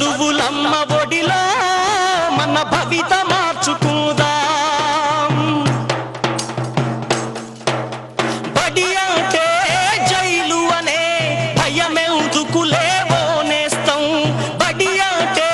చదువులమ్మ ఒడిలో మన భవిత మార్చుకుందాం. బడి అంటే జైలు అనే భయమెందుకులేవో నేస్తం. బడి అంటే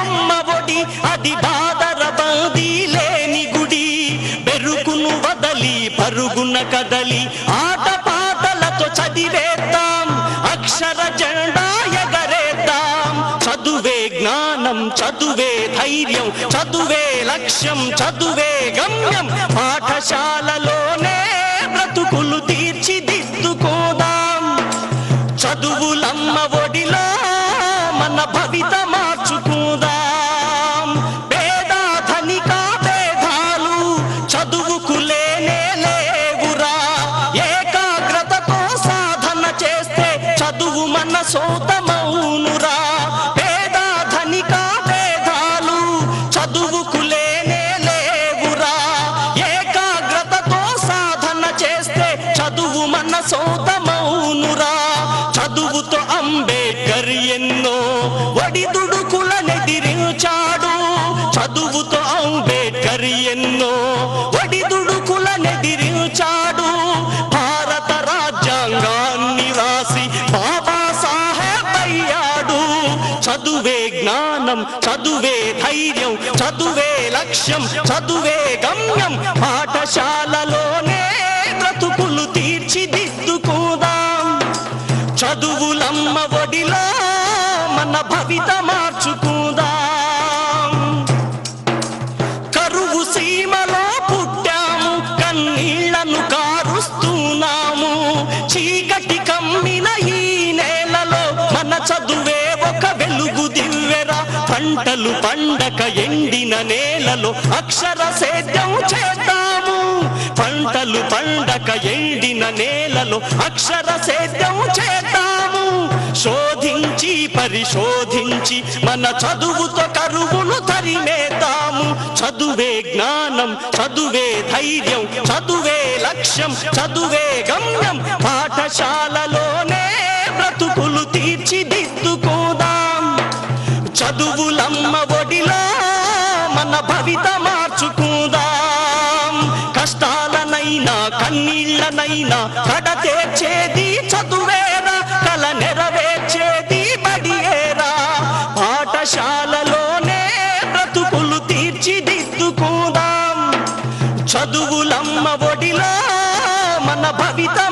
అమ్మ ఒడి అది బాధర బందీ లేని గుడి. బెరుకును వదలి పరుగున కదలి ఆట పాటలతో చదివేద్దాం. అక్షర జెండా జ్ఞానం చదువే ధైర్యం చదువే లక్ష్యం చదువే గమ్యం. పాఠశాలలోనే బ్రతుకులు తీర్చిదిద్దుకోదాం. చదువులమ్మ ఒడిలో మన భవిత మార్చుకుందాం. పేద ధనిక భేదాలు చదువుకు లేనే లేవురా. ఏకాగ్రతతో సాధన చేస్తే చదువు మన సొంతమౌనురా మన సోతమౌనురా. చదువుతో అంబేద్కర్ ఎన్నో ఒడిదుడుకులనెదిరించాడు. చదువుతో అంబేద్కర్ ఎన్నో ఒడిదుడుకులనెదిరించాడు. భారత రాజ్యాంగాన్ని రాసి బాబా సాహెబ్ అయ్యాడు. చదువే జ్ఞానం చదువే ధైర్యం చదువే లక్ష్యం చదువే గమ్యం. పాఠశాలలోనే చదువులమ్మ ఒడిలో మన భవిత మార్చుకుందాం. కరువు సీమలో పుట్టాము కన్నీళ్ళను కారుస్తున్నాము. చీకటి కమ్మిన ఈ నేలలో మన చదువే ఒక వెలుగు దివ్వెరా. పంటలు పండక ఎండిన నేలలో అక్షర సేద్యం చేద్దాం. పంటలు పండక ఎండిన నేలలో అక్షర సేద్యం చేద్దాము. శోధించి పరిశోధించి మన చదువుతో కరువును తరిమేద్దాము. చదువే జ్ఞానం చదువే ధైర్యం చదువే లక్ష్యం చదువే గమ్యం. పాఠశాలలోనే బ్రతుకులు తీర్చిదిద్దుకోదాం. చదువులమ్మ ఒడిలో మన భవితమ కలలైనా కడ చేర్చేది చదువేరా కల నెరవేర్చేది బడియేరా. పాఠశాలలోనే బ్రతుకులు తీర్చిదిద్దుకుందాం. చదువులమ్మ ఒడిలో మన భవితం